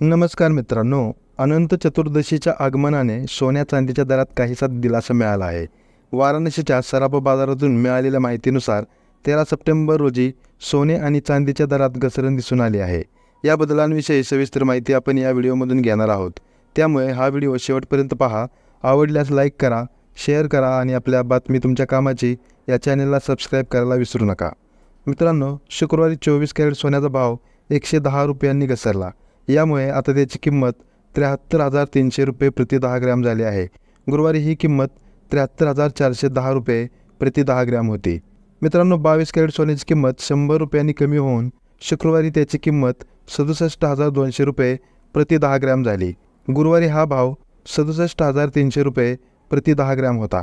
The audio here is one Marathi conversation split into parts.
नमस्कार मित्रांनो अनंत चतुर्दशीच्या आगमनाने सोन्या चांदीच्या दरात काहीसा दिलासा मिळाला आहे. वाराणसीच्या सराफ बाजारातून मिळालेल्या माहितीनुसार तेरा सप्टेंबर रोजी सोने आणि चांदीच्या दरात घसरण दिसून आली आहे. या बदलांविषयी सविस्तर माहिती आपण या व्हिडिओमधून घेणार आहोत. त्यामुळे हा व्हिडिओ शेवटपर्यंत पहा. आवडल्यास लाईक करा शेअर करा आणि आपल्या बातमी तुमच्या कामाची या चॅनलला सबस्क्राईब करायला विसरू नका. मित्रांनो शुक्रवारी चोवीस कॅरेट सोन्याचा भाव एकशे दहा रुपयांनी घसरला. यामुळे आता त्याची किंमत त्र्याहत्तर हजार तीनशे रुपये प्रति दहा ग्रॅम झाली आहे. गुरुवारी ही किंमत त्र्याहत्तर हजार चारशे दहा रुपये प्रति दहा ग्रॅम होती. मित्रांनो बावीस कॅरेट सोन्याची किंमत शंभर रुपयांनी कमी होऊन शुक्रवारी त्याची किंमत सदुसष्ट हजार दोनशे रुपये प्रति दहा ग्रॅम झाली. गुरुवारी हा भाव सदुसष्ट हजार तीनशे रुपये प्रति दहा ग्रॅम होता.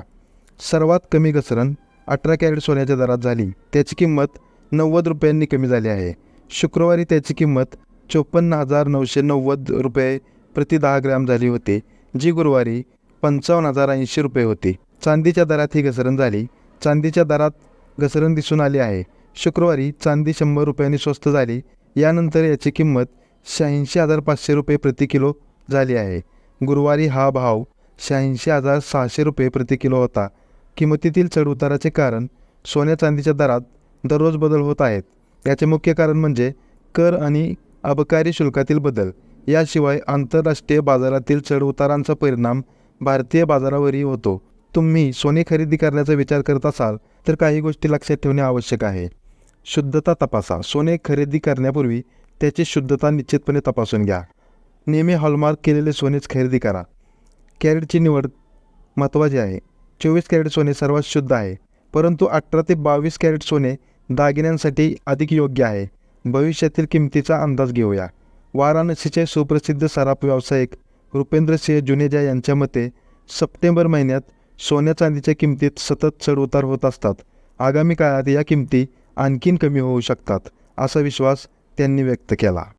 सर्वात कमी घसरण अठरा कॅरेट सोन्याच्या दरात झाली. त्याची किंमत नव्वद रुपयांनी कमी झाली आहे. शुक्रवारी त्याची किंमत चोपन्न हजार नऊशे नव्वद रुपये प्रति दहा ग्रॅम झाली होती जी गुरुवारी पंचावन्न हजार ऐंशी रुपये होती. चांदीच्या दरात ही घसरण झाली. चांदीच्या दरात घसरण दिसून आली आहे. शुक्रवारी चांदी शंभर रुपयांनी स्वस्त झाली. यानंतर याची किंमत शहाऐंशी हजार पाचशे रुपये प्रति किलो झाली आहे. गुरुवारी हा भाव शहाऐंशी हजार सहाशे रुपये प्रति किलो होता. किंमतीतील चढउताराचे कारण सोन्या चांदीच्या दरात दररोज बदल होत आहेत. याचे मुख्य कारण म्हणजे कर आणि अबकारी शुल्कातील बदल. याशिवाय आंतरराष्ट्रीय बाजारातील चढउतारांचा परिणाम भारतीय बाजारावरही होतो. तुम्ही सोने खरेदी करण्याचा विचार करत असाल तर काही गोष्टी लक्षात ठेवणे आवश्यक आहे. शुद्धता तपासा. सोने खरेदी करण्यापूर्वी त्याची शुद्धता निश्चितपणे तपासून घ्या. नेहमी हॉलमार्क केलेले सोनेच खरेदी करा. कॅरेटची निवड महत्त्वाची आहे. चोवीस कॅरेट सोने सर्वात शुद्ध आहे. परंतु अठरा ते बावीस कॅरेट सोने दागिन्यांसाठी अधिक योग्य आहे. भविष्यातील किमतीचा अंदाज घेऊया. वाराणसीचे सुप्रसिद्ध सराफ व्यावसायिक रुपेंद्र सिंह जुनेजा यांच्या मते सप्टेंबर महिन्यात सोन्या चांदीच्या किमतीत सतत चढउतार होत असतात. आगामी काळात या किमती आणखीन कमी होऊ शकतात असा विश्वास त्यांनी व्यक्त केला.